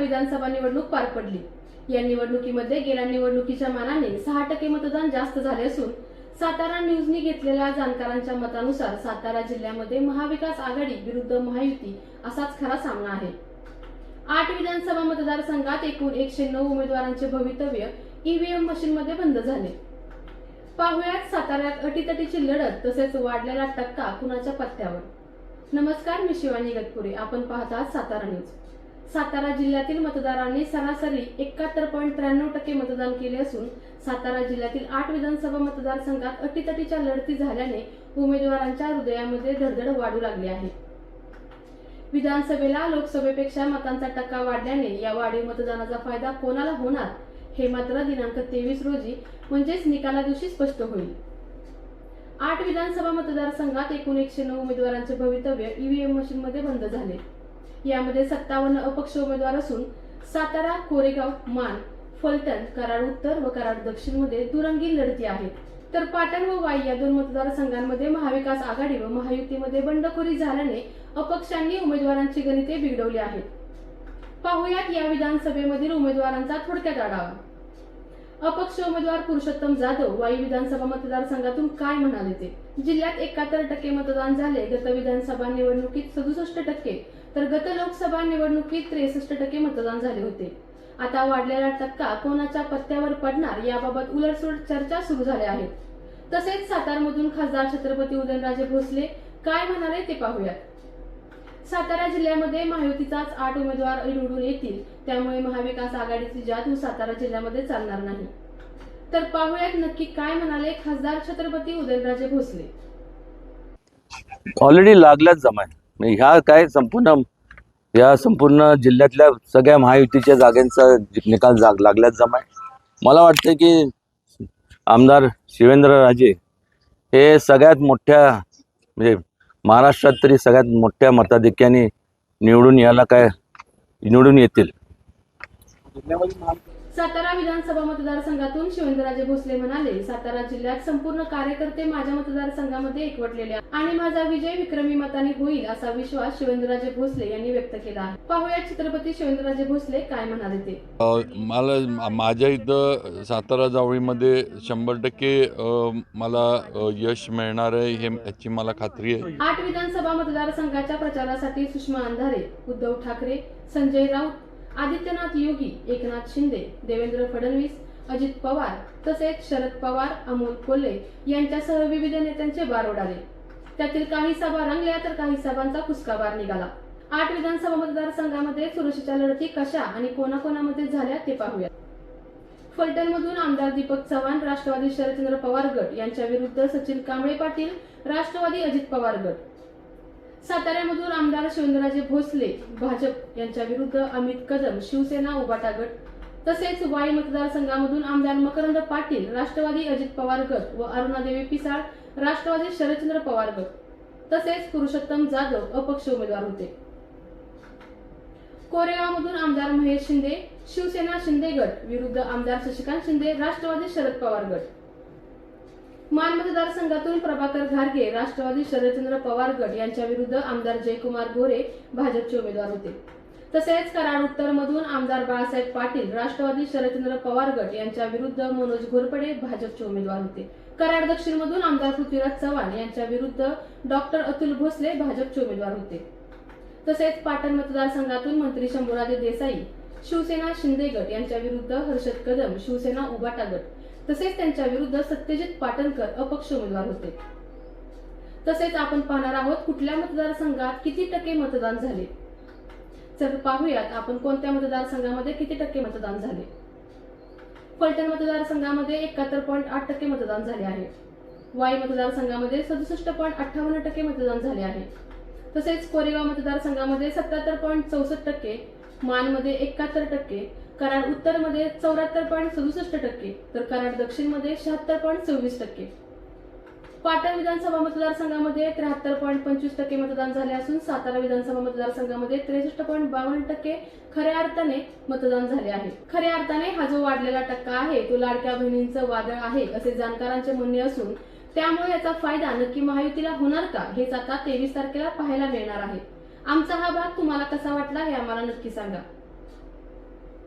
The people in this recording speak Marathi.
विधानसभा निवडणूक पार पडली. या निवडणुकीमध्ये गेल्या निवडणुकीच्या मानाने सहा टक्के मतदान जास्त झाले असून सातारा न्यूजनी घेतलेल्या जाणकारांच्या मतानुसार सातारा जिल्ह्यामध्ये महाविकास आघाडी विरुद्ध महायुती असाच खरा सामना आहे. आठ विधानसभा मतदारसंघात एकूण एकशे नऊ उमेदवारांचे भवितव्य ईव्हीएम मशीनमध्ये बंद झाले. पाहुयात साताऱ्यात अटीतटीची लढत तसेच वाढलेला टक्का कुणाच्या पत्त्यावर? नमस्कार मी शिवानी गतपुरे. आपण पाहत आहात सातारा न्यूज. सातारा जिल्ह्यातील मतदारांनी सरासरी एकाहत्तर पॉईंट त्र्याण्णव टक्के मतदान केले असून सातारा जिल्ह्यातील आठ विधानसभा मतदारसंघात अटीतटीच्या लढती झाल्याने उमेदवारांच्या हृदयामध्ये धडधड वाढू लागली आहे. विधानसभेला लोकसभेपेक्षा मतांचा टक्का वाढल्याने या वाढीव मतदानाचा फायदा कोणाला होणार हे मात्र दिनांक तेवीस रोजी म्हणजेच निकाला दिवशी स्पष्ट होईल. आठ विधानसभा मतदारसंघात एकूण एकशे नऊ उमेदवारांचे भवितव्य ईव्हीएम मशीनमध्ये बंद झाले. यामध्ये सत्तावन्न अपक्ष उमेदवार असून सातारा कोरेगाव मान फलटण कराड उत्तर व कराड दक्षिणमध्ये दुरंगी लढती आहे तर पाटण व वाई या दोन मतदारसंघांमध्ये महाविकास आघाडी व महायुतीमध्ये बंडखोरी झाल्याने अपक्षांनी उमेदवारांची गणिते बिघडवली आहेत. पाहुयात या विधानसभेमधील उमेदवारांचा थोडक्यात आढावा. अपक्ष उमेदवार पुरुषोत्तम जाधव वाई विधानसभा मतदारसंघातून काय म्हणाले ते? जिल्ह्यात एकाहत्तर टक्के मतदान झाले गत विधानसभा निवडणुकीत सदुसष्ट टक्के तर गत लोकसभा निवडणुकीत त्रेसष्ट टक्के मतदान झाले होते. आता वाढलेला टक्का कोणाच्या पत्त्यावर पडणार याबाबत उलटसुलट चर्चा सुरू झाल्या आहेत तसेच सातारमधून खासदार छत्रपती उदयनराजे भोसले काय म्हणाले ते पाहूयात. सातारा जिल्ह्यामध्ये महायुतीचाच आठ उमेदवार निवडून येतील. त्यामुळे महाविकास आघाडीची जादू सातारा जिल्ह्यामध्ये चालणार नाही. तर पाहुयात नक्की काय म्हणाले खासदार छत्रपती उदयनराजे भोसले. ऑलरेडी लागल्याच जमाय म्हणजे ह्या काय संपूर्ण या संपूर्ण जिल्ह्यातल्या सगळ्या महायुतीच्या जागांचा निकाल जाग लागल्याच जमाय मला वाटतं की आमदार शिवेंद्र राजे हे सगळ्यात मोठ्या म्हणजे महाराष्ट्रात तरी सगळ्यात मोठ्या मताधिक्याने निवडून यायला काय निवडून येतील. सातारा विधानसभा मतदारसंघातून शिवेंद्रराजे भोसले म्हणाले सातारा जिल्ह्यात संपूर्ण कार्यकर्ते माझ्या मतदारसंघामध्ये एकवटलेले आणि माझा विजय विक्रमी मताने होईल असा विश्वास शिवेंद्रराजे भोसले यांनी व्यक्त केला आहे. पाहूया छत्रपती शिवेंद्रराजे भोसले काय म्हणाले ते. मला माझ्या इथं सातारा जावळीमध्ये शंभर टक्के मला यश मिळणार आहे हे याची मला खात्री आहे. आठ विधानसभा मतदारसंघाच्या प्रचारासाठी सुषमा अंधारे उद्धव ठाकरे संजय राऊत आदित्यनाथ योगी एकनाथ शिंदे देवेंद्र फडणवीस अजित पवार तसेच शरद पवार अमोल कोल्हे यांच्यासह विविध नेत्यांचे बार उडाले त्यातील काही सभा रंगल्या तर काही सभांचा कुसकाबार निघाला. आठ विधानसभा मतदारसंघामध्ये सुरक्षेच्या लढती कशा आणि कोणाकोणामध्ये झाल्या ते पाहूया फलटणमधून आमदार दीपक चव्हाण राष्ट्रवादी शरदचंद्र पवार गट यांच्या विरुद्ध सचिन कांबळे पाटील राष्ट्रवादी अजित पवार गट साताऱ्यामधून आमदार शिवेंद्रराजे भोसले भाजप यांच्या विरुद्ध अमित कदम शिवसेना उबाटा गट तसेच वाई मतदारसंघामधून आमदार मकरंद पाटील राष्ट्रवादी अजित पवार गट व अरुणादेवी पिसाळ राष्ट्रवादी शरदचंद्र पवार गट तसेच पुरुषोत्तम जाधव अपक्ष उमेदवार होते. कोरेगावमधून आमदार महेश शिंदे शिवसेना शिंदे गट विरुद्ध आमदार शशिकांत शिंदे राष्ट्रवादी शरद पवार गट मान मतदारसंघातून प्रभाकर घारगे राष्ट्रवादी शरदचंद्र पवार गट यांच्या विरुद्ध आमदार जयकुमार गोरे भाजपचे उमेदवार होते. तसेच कराड उत्तर मधून आमदार बाळासाहेब पाटील राष्ट्रवादी शरदचंद्र पवार गट यांच्या विरुद्ध मनोज घोरपडे भाजपचे उमेदवार होते. कराड दक्षिण मधून आमदार पृथ्वीराज चव्हाण यांच्या विरुद्ध डॉक्टर अतुल भोसले भाजपचे उमेदवार होते. तसेच पाटण मतदारसंघातून मंत्री शंभूराजे देसाई शिवसेना शिंदे गट यांच्या विरुद्ध हर्षद कदम शिवसेना उबाटा गट तसेच त्यांच्या विरुद्ध सत्यजित पाटणकर अपक्ष उमेदवार होते. तसेच आपण पाहणार आहोत कुठल्या मतदारसंघात किती टक्के मतदान झाले? तर पाहूयात आपण कोणत्या मतदारसंघामध्ये किती टक्के मतदान झाले? फलटण मतदारसंघामध्ये एकाहत्तर पॉईंट आठ टक्के मतदान झाले आहे. वाई मतदारसंघामध्ये सदुसष्ट पॉईंट अठ्ठावन्न टक्के मतदान झाले आहे. तसेच कोरेगाव मतदारसंघामध्ये सत्याहत्तर पॉईंट चौसष्ट टक्के मानमध्ये एकाहत्तर टक्के कराड उत्तरमध्ये चौऱ्याहत्तर पॉईंट सदुसष्ट टक्के तर कराड दक्षिणमध्ये शहात्तर पॉईंट सव्वीस टक्के. पाटण विधानसभा मतदारसंघामध्ये त्र्याहत्तर पॉईंट पंचवीस टक्के मतदान झाले असून सातारा विधानसभा मतदारसंघामध्ये त्रेसष्ट पॉईंट बावन्न टक्के खऱ्या अर्थाने मतदान झाले आहे. खऱ्या अर्थाने हा जो वाढलेला टक्का आहे तो लाडक्या बहिणींचं वादळ आहे असे जाणकारांचे म्हणणे असून त्यामुळे याचा फायदा नक्की महायुतीला होणार का हेच आता तेवीस तारखेला पाहायला मिळणार आहे. आमचा हा भाग तुम्हाला कसा वाटला हे आम्हाला नक्की सांगा.